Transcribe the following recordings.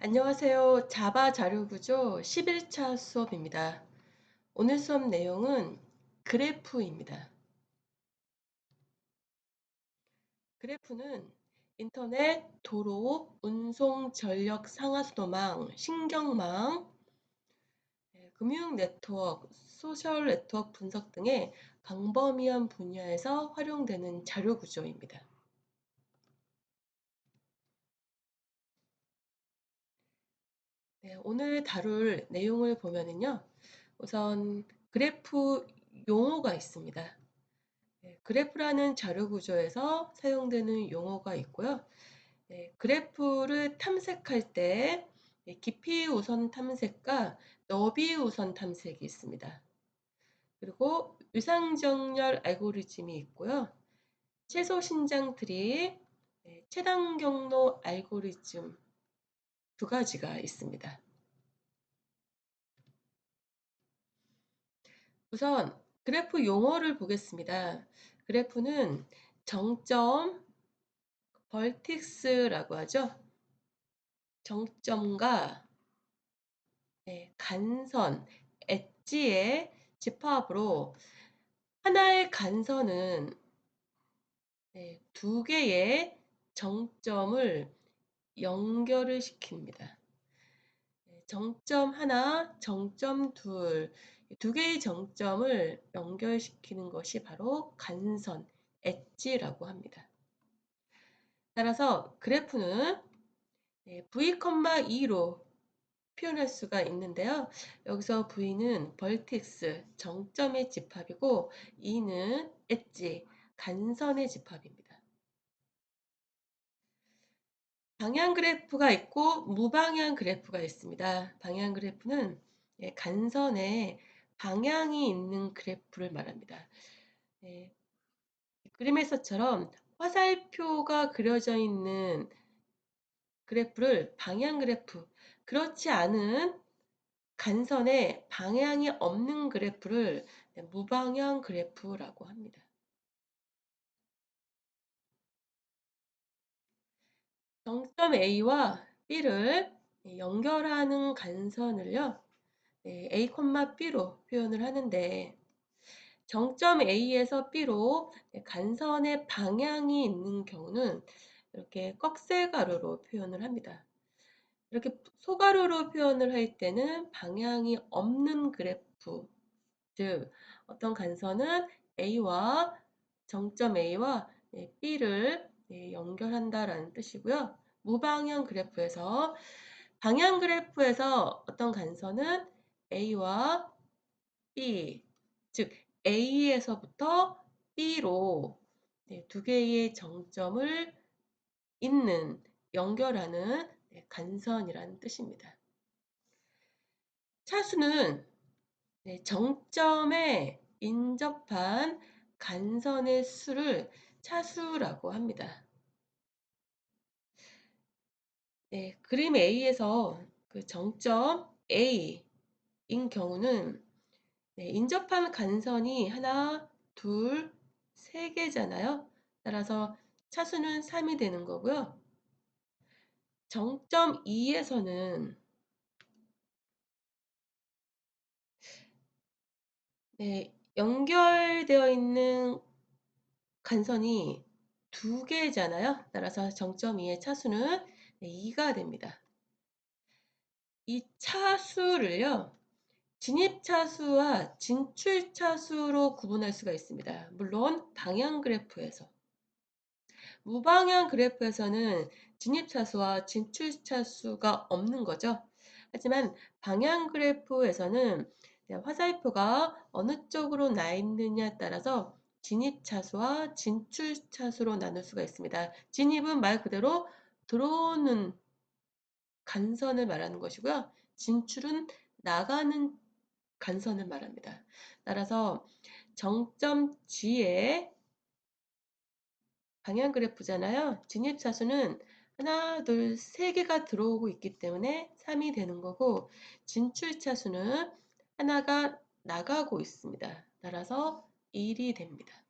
안녕하세요. 자바 자료구조 11차 수업입니다. 오늘 수업 내용은 그래프입니다. 그래프는 인터넷, 도로, 운송, 전력, 상하수도망, 신경망, 네, 금융 네트워크, 소셜 네트워크 분석 등의 광범위한 분야에서 활용되는 자료 구조입니다. 네, 오늘 다룰 내용을 보면은요. 우선 그래프 용어가 있습니다. 네, 그래프라는 자료 구조에서 사용되는 용어가 있고요. 네, 그래프를 탐색할 때 깊이 우선 탐색과 너비 우선 탐색이 있습니다. 그리고 유상정렬 알고리즘이 있고요. 최소 신장 트리, 네, 최단 경로 알고리즘 두 가지가 있습니다. 우선 그래프 용어를 보겠습니다. 그래프는 정점, 벌틱스라고 하죠. 정점과 네, 간선, 엣지의 집합으로 하나의 간선은 네, 두 개의 정점을 연결을 시킵니다. 네, 정점 하나, 정점 둘, 두 개의 정점을 연결시키는 것이 바로 간선, 엣지라고 합니다. 따라서 그래프는 v,2로 표현할 수가 있는데요. 여기서 v는 벌틱스, 정점의 집합이고 2는 엣지, 간선의 집합입니다. 방향 그래프가 있고 무방향 그래프가 있습니다. 방향 그래프는 간선에 방향이 있는 그래프를 말합니다. 네. 그림에서처럼 화살표가 그려져 있는 그래프를 방향 그래프, 그렇지 않은 간선에 방향이 없는 그래프를 무방향 그래프라고 합니다. 정점 A와 B를 연결하는 간선을요, A, B로 표현을 하는데, 정점 A에서 B로 간선의 방향이 있는 경우는 이렇게 꺽쇠가루로 표현을 합니다. 이렇게 소가루로 표현을 할 때는 방향이 없는 그래프, 즉 어떤 간선은 A와 정점 A와 B를 연결한다라는 뜻이고요. 무방향 그래프에서 방향 그래프에서 어떤 간선은 A와 B, 즉 A에서부터 B로 두 개의 정점을 잇는 연결하는 간선이라는 뜻입니다. 차수는 정점에 인접한 간선의 수를 차수라고 합니다. 네, 그림 A에서 그 정점 A인 경우는 네, 인접한 간선이 하나, 둘, 세 개잖아요. 따라서 차수는 3이 되는 거고요. 정점 2에서는 네, 연결되어 있는 간선이 두 개잖아요. 따라서 정점 2의 차수는 2가 됩니다. 이 차수를요. 진입차수와 진출차수로 구분할 수가 있습니다. 물론 방향 그래프에서. 무방향 그래프에서는 진입차수와 진출차수가 없는 거죠. 하지만 방향 그래프에서는 화살표가 어느 쪽으로 나 있느냐에 따라서 진입차수와 진출차수로 나눌 수가 있습니다. 진입은 말 그대로 들어오는 간선을 말하는 것이고요. 진출은 나가는 간선을 말합니다. 따라서 정점 G에 방향 그래프잖아요. 진입차수는 하나, 둘, 세 개가 들어오고 있기 때문에 3이 되는 거고 진출차수는 하나가 나가고 있습니다. 따라서 1이 됩니다.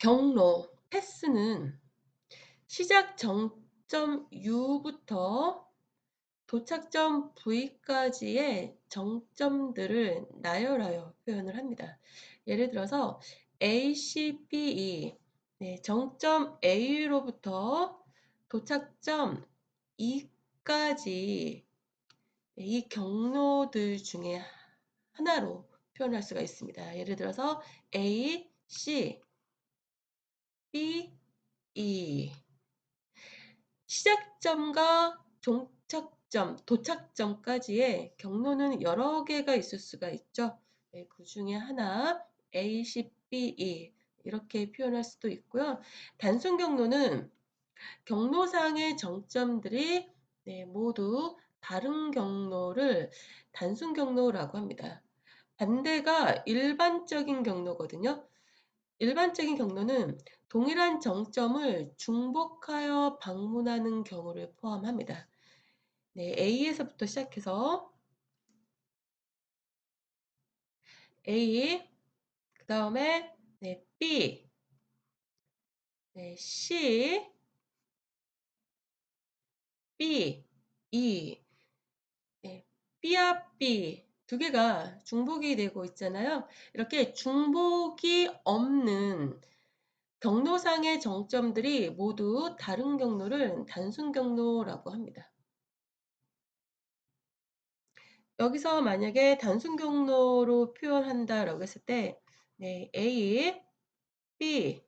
경로, 패스는 시작 정점 U부터 도착점 V까지의 정점들을 나열하여 표현을 합니다. 예를 들어서 A, C, B, E 네, 정점 A로부터 도착점 E까지 이 경로들 중에 하나로 표현할 수가 있습니다. 예를 들어서 A, C, B, E 시작점과 종착점, 도착점까지의 경로는 여러 개가 있을 수가 있죠. 네, 그 중에 하나 A, C, B, E 이렇게 표현할 수도 있고요. 단순 경로는 경로상의 정점들이 네, 모두 다른 경로를 단순 경로라고 합니다. 반대가 일반적인 경로거든요. 일반적인 경로는 동일한 정점을 중복하여 방문하는 경우를 포함합니다. 네, A에서부터 시작해서 A, 그 다음에 네, B, 네, C, B, E, 네, B와 B 두 개가 중복이 되고 있잖아요. 이렇게 중복이 없는 경로상의 정점들이 모두 다른 경로를 단순 경로라고 합니다. 여기서 만약에 단순 경로로 표현한다 라고 했을 때 네, A, B,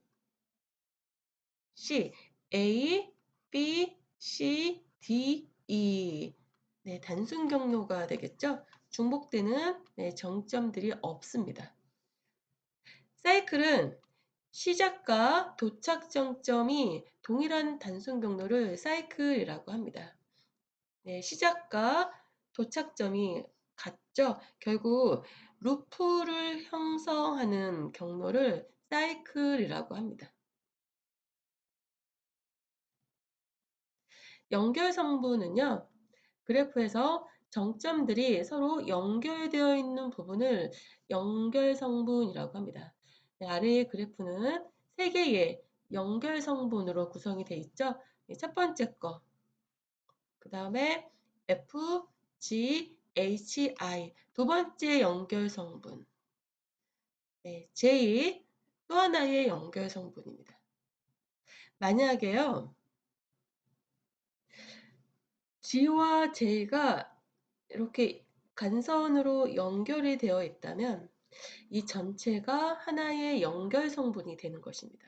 C, A, B, C, D, E 네, 단순 경로가 되겠죠. 중복되는 네, 정점들이 없습니다. 사이클은 시작과 도착 정점이 동일한 단순 경로를 사이클이라고 합니다. 네, 시작과 도착점이 같죠. 결국 루프를 형성하는 경로를 사이클이라고 합니다. 연결 성분은요. 그래프에서 정점들이 서로 연결되어 있는 부분을 연결 성분이라고 합니다. 네, 아래의 그래프는 세 개의 연결 성분으로 구성이 되어 있죠. 네, 첫 번째 거, 그 다음에 F, G, H, I 두 번째 연결 성분, 네, J 또 하나의 연결 성분입니다. 만약에요, G와 J가 이렇게 간선으로 연결이 되어 있다면 이 전체가 하나의 연결 성분이 되는 것입니다.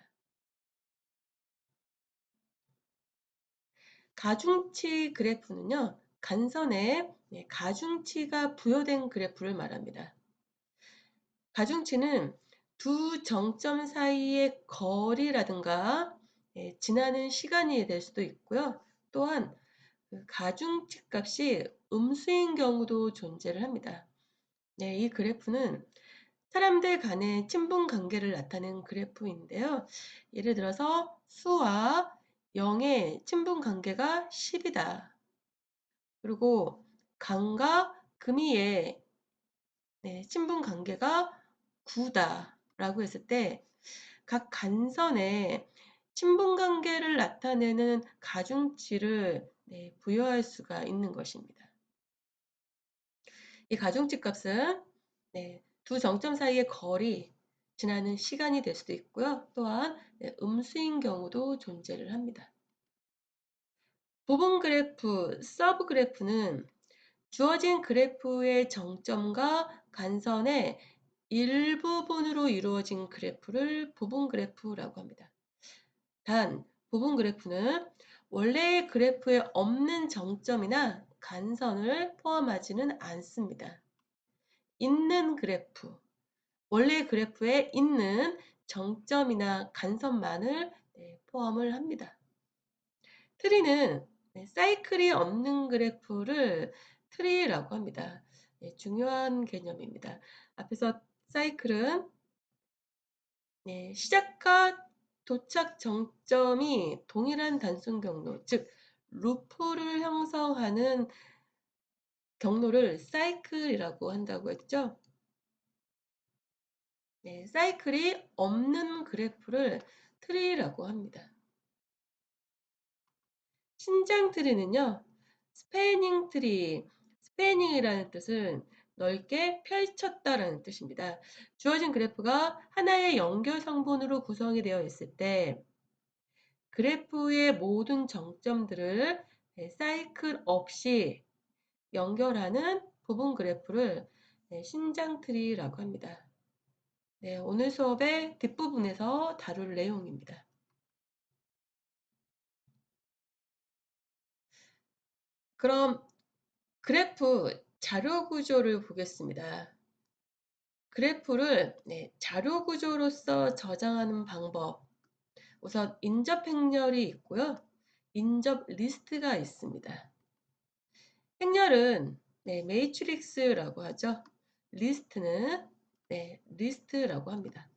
가중치 그래프는요. 간선에 네, 가중치가 부여된 그래프를 말합니다. 가중치는 두 정점 사이의 거리라든가 예, 지나는 시간이 될 수도 있고요. 또한 그 가중치 값이 음수인 경우도 존재를 합니다. 네, 이 그래프는 사람들 간의 친분 관계를 나타내는 그래프인데요. 예를 들어서 수와 0의 친분 관계가 10이다. 그리고 강과 금이의 네, 친분 관계가 9다. 라고 했을 때 각 간선에 친분 관계를 나타내는 가중치를 네, 부여할 수가 있는 것입니다. 이 가중치 값은 네, 두 정점 사이의 거리, 지나는 시간이 될 수도 있고요. 또한 네, 음수인 경우도 존재를 합니다. 부분 그래프, 서브 그래프는 주어진 그래프의 정점과 간선의 일부분으로 이루어진 그래프를 부분 그래프라고 합니다. 단, 부분 그래프는 원래의 그래프에 없는 정점이나 간선을 포함하지는 않습니다. 있는 그래프, 원래 그래프에 있는 정점이나 간선만을 네, 포함을 합니다. 트리는 네, 사이클이 없는 그래프를 트리라고 합니다. 네, 중요한 개념입니다. 앞에서 사이클은 네, 시작과 도착 정점이 동일한 단순 경로, 즉 루프를 형성하는 경로를 사이클이라고 한다고 했죠. 네, 사이클이 없는 그래프를 트리라고 합니다. 신장 트리는요. 스패닝 트리, 스패닝이라는 뜻은 넓게 펼쳤다라는 뜻입니다. 주어진 그래프가 하나의 연결 성분으로 구성이 되어 있을 때 그래프의 모든 정점들을 네, 사이클 없이 연결하는 부분 그래프를 네, 신장 트리라고 합니다. 네, 오늘 수업의 뒷부분에서 다룰 내용입니다. 그럼 그래프 자료 구조를 보겠습니다. 그래프를 네, 자료 구조로서 저장하는 방법. 우선 인접 행렬이 있고요. 인접 리스트가 있습니다. 행렬은 네, 매트릭스라고 하죠. 리스트는 네, 리스트라고 합니다.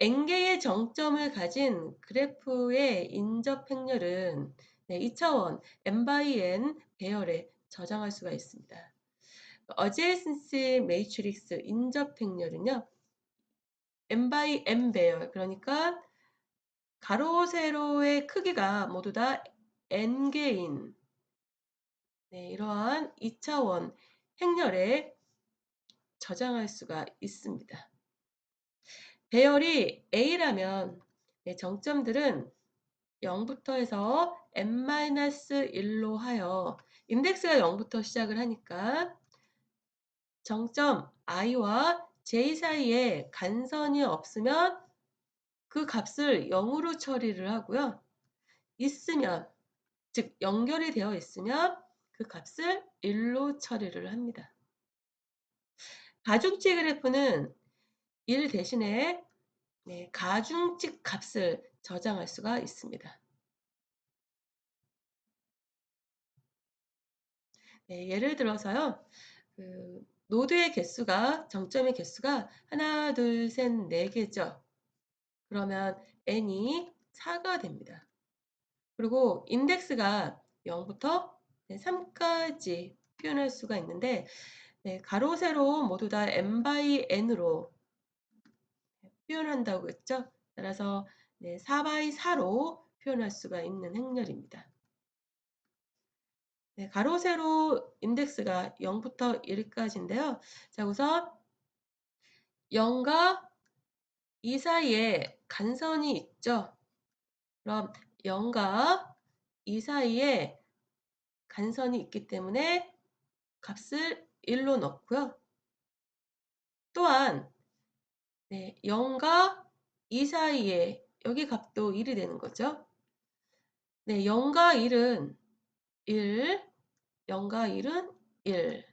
n개의 정점을 가진 그래프의 인접 행렬은 네, 2차원 n by n 배열에 저장할 수가 있습니다. 어제이센시 매트릭스 인접 행렬은요. n by n 배열 그러니까 가로 세로의 크기가 모두 다 n개인 네, 이러한 2차원 행렬에 저장할 수가 있습니다. 배열이 A라면 네, 정점들은 0부터 해서 n-1로 하여 인덱스가 0부터 시작을 하니까 정점 i와 j 사이에 간선이 없으면 그 값을 0으로 처리를 하고요. 있으면 즉 연결이 되어 있으면 그 값을 1로 처리를 합니다. 가중치 그래프는 1 대신에 네, 가중치 값을 저장할 수가 있습니다. 네, 예를 들어서요. 그 노드의 개수가 정점의 개수가 하나, 둘, 셋, 네 개죠. 그러면 n이 4가 됩니다. 그리고 인덱스가 0부터 3까지 표현할 수가 있는데 네, 가로 세로 모두 다 n by n으로 표현한다고 했죠. 따라서 네, 4 by 4로 표현할 수가 있는 행렬입니다. 네, 가로 세로 인덱스가 0부터 1까지인데요. 자, 우선 0과 2 사이에 간선이 있죠. 그럼 0과 2 사이에 간선이 있기 때문에 값을 1로 넣고요. 또한 네, 0과 2 사이에 여기 값도 1이 되는 거죠. 네, 0과 1은 1, 0과 1은 1.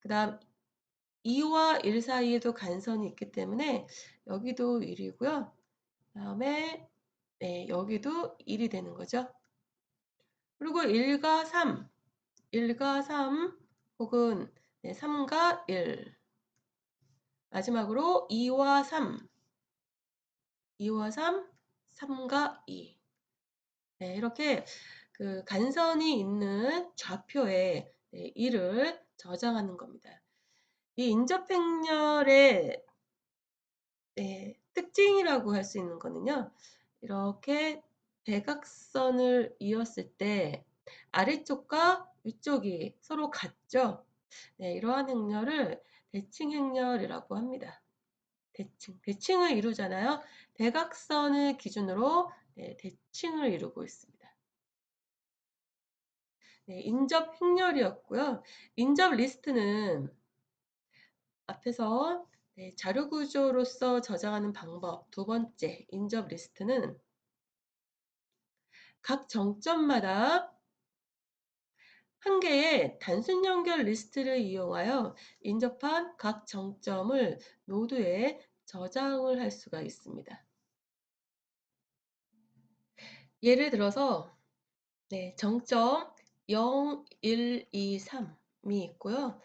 그 다음 2와 1 사이에도 간선이 있기 때문에 여기도 1이고요. 그 다음에 네, 여기도 1이 되는 거죠. 그리고 1과 3, 1과 3 혹은 네, 3과 1 마지막으로 2와 3 2와 3, 3과 2 네, 이렇게 그 간선이 있는 좌표에 네, 1을 저장하는 겁니다. 이 인접행렬의 네, 특징이라고 할 수 있는 거는요. 이렇게 대각선을 이었을 때 아래쪽과 위쪽이 서로 같죠. 네, 이러한 행렬을 대칭 행렬이라고 합니다. 대칭, 대칭을 이루잖아요. 대각선을 기준으로 네, 대칭을 이루고 있습니다. 네, 인접 행렬이었고요. 인접 리스트는 앞에서 네, 자료 구조로서 저장하는 방법 두 번째 인접 리스트는 각 정점마다 한 개의 단순 연결 리스트를 이용하여 인접한 각 정점을 노드에 저장을 할 수가 있습니다. 예를 들어서 네, 정점 0, 1, 2, 3이 있고요.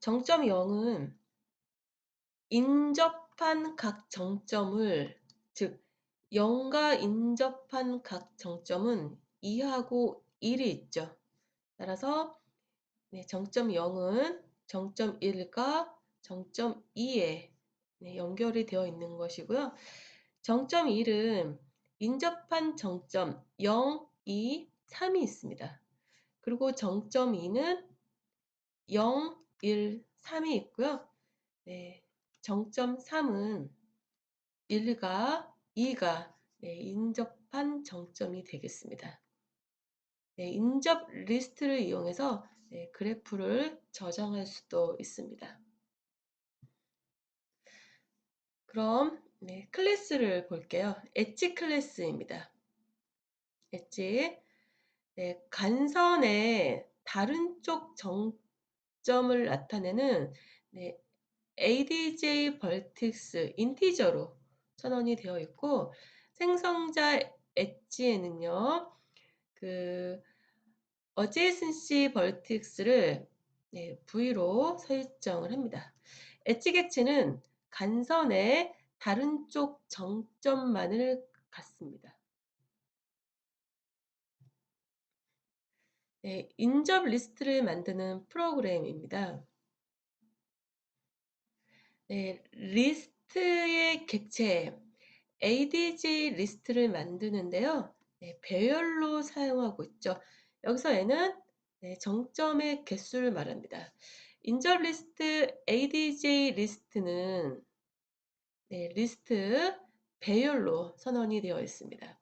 정점 0은 인접한 각 정점을 즉 0과 인접한 각 정점은 2하고 1이 있죠. 따라서 네, 정점 0은 정점 1과 정점 2에 네, 연결이 되어 있는 것이고요. 정점 1은 인접한 정점 0, 2, 3이 있습니다. 그리고 정점 2는 0, 1, 3이 있고요. 네, 정점 3은 1과 2가 네, 인접한 정점이 되겠습니다. 네, 인접 리스트를 이용해서 네, 그래프를 저장할 수도 있습니다. 그럼 네, 클래스를 볼게요. 엣지 클래스입니다. 엣지 네, 간선의 다른 쪽 정점을 나타내는 네, ADJ 벌틱스 인티저로 선언이 되어 있고 생성자 엣지에는요. 그 어제이슨시 벌틱스를 네, V로 설정을 합니다. 엣지 객체는 간선의 다른 쪽 정점만을 갖습니다. 네, 인접 리스트를 만드는 프로그램입니다. 네, 리스트 의 객체 ADJ 리스트를 만드는데요. 네, 배열로 사용하고 있죠. 여기서 얘는 네, 정점의 개수를 말합니다. 인접 리스트 ADJ 리스트는 네, 리스트 배열로 선언이 되어 있습니다.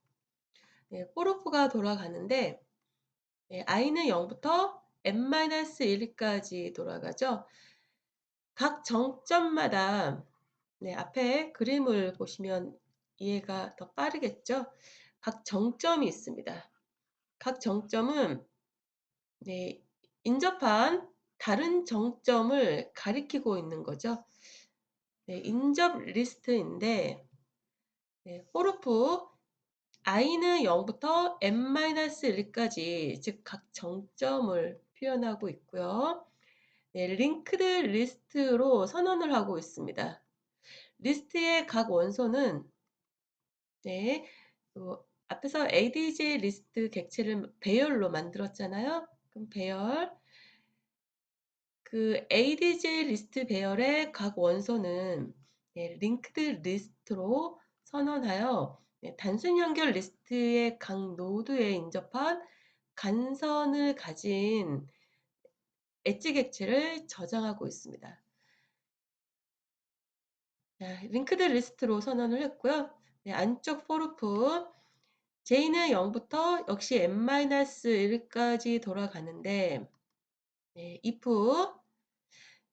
네, 포르프가 돌아가는데 네, i는 0부터 n-1까지 돌아가죠. 각 정점마다 네, 앞에 그림을 보시면 이해가 더 빠르겠죠. 각 정점이 있습니다. 각 정점은 네, 인접한 다른 정점을 가리키고 있는 거죠. 네, 인접 리스트인데 네, 포르프 i는 0부터 n-1까지 즉 각 정점을 표현하고 있고요. 네, 링크드 리스트로 선언을 하고 있습니다. 리스트의 각 원소는 네, 어, 앞에서 ADJ 리스트 객체를 배열로 만들었잖아요. 그럼 배열 그 ADJ 리스트 배열의 각 원소는 네, 링크드 리스트로 선언하여 네, 단순 연결 리스트의 각 노드에 인접한 간선을 가진 엣지 객체를 저장하고 있습니다. 자, 링크드 리스트로 선언을 했고요. 네, 안쪽 포르프 j는 0부터 역시 n-1까지 돌아가는데 네, if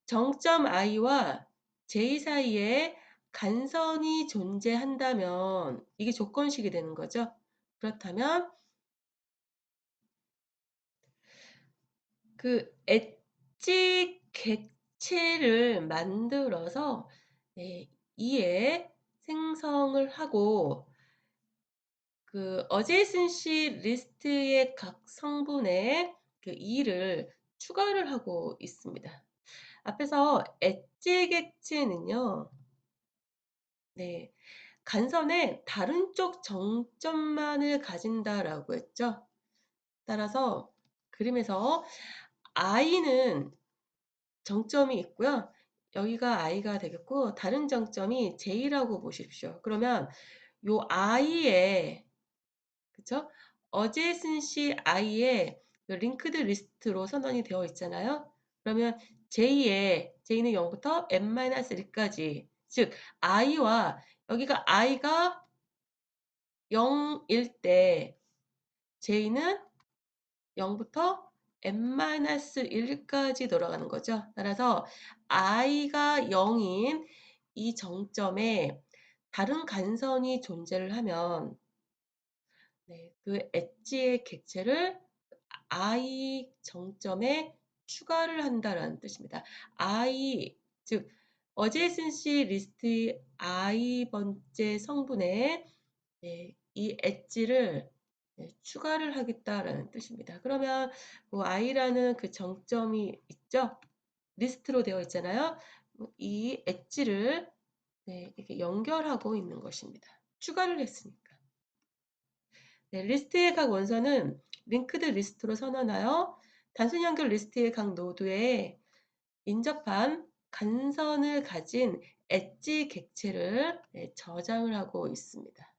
정점 i와 j 사이에 간선이 존재한다면 이게 조건식이 되는 거죠. 그렇다면 그 엣지 객체를 만들어서 네, 이에 생성을 하고 그 어제이슨시 리스트의 각 성분에 그 2를 추가를 하고 있습니다. 앞에서 엣지 객체는요. 네. 간선의 다른 쪽 정점만을 가진다라고 했죠. 따라서 그림에서 i는 정점이 있고요. 여기가 i가 되겠고 다른 정점이 j라고 보십시오. 그러면 요 i의 그쵸? 어제이슨시 i의 링크드 리스트로 선언이 되어 있잖아요. 그러면 j의 j는 0부터 n-1까지 즉 i와 여기가 i가 0일 때 j는 0부터 n-1까지 돌아가는 거죠. 따라서 i가 0인 이 정점에 다른 간선이 존재를 하면 네, 그 엣지의 객체를 i 정점에 추가를 한다라는 뜻입니다. i 즉 어제이슨시 리스트의 i번째 성분에 네, 이 엣지를 네, 추가를 하겠다라는 뜻입니다. 그러면 뭐 i라는 그 정점이 있죠? 리스트로 되어 있잖아요. 이 엣지를 네, 이렇게 연결하고 있는 것입니다. 추가를 했으니까. 네, 리스트의 각 원선은 링크드 리스트로 선언하여 단순 연결 리스트의 각 노드에 인접한 간선을 가진 엣지 객체를 네, 저장을 하고 있습니다.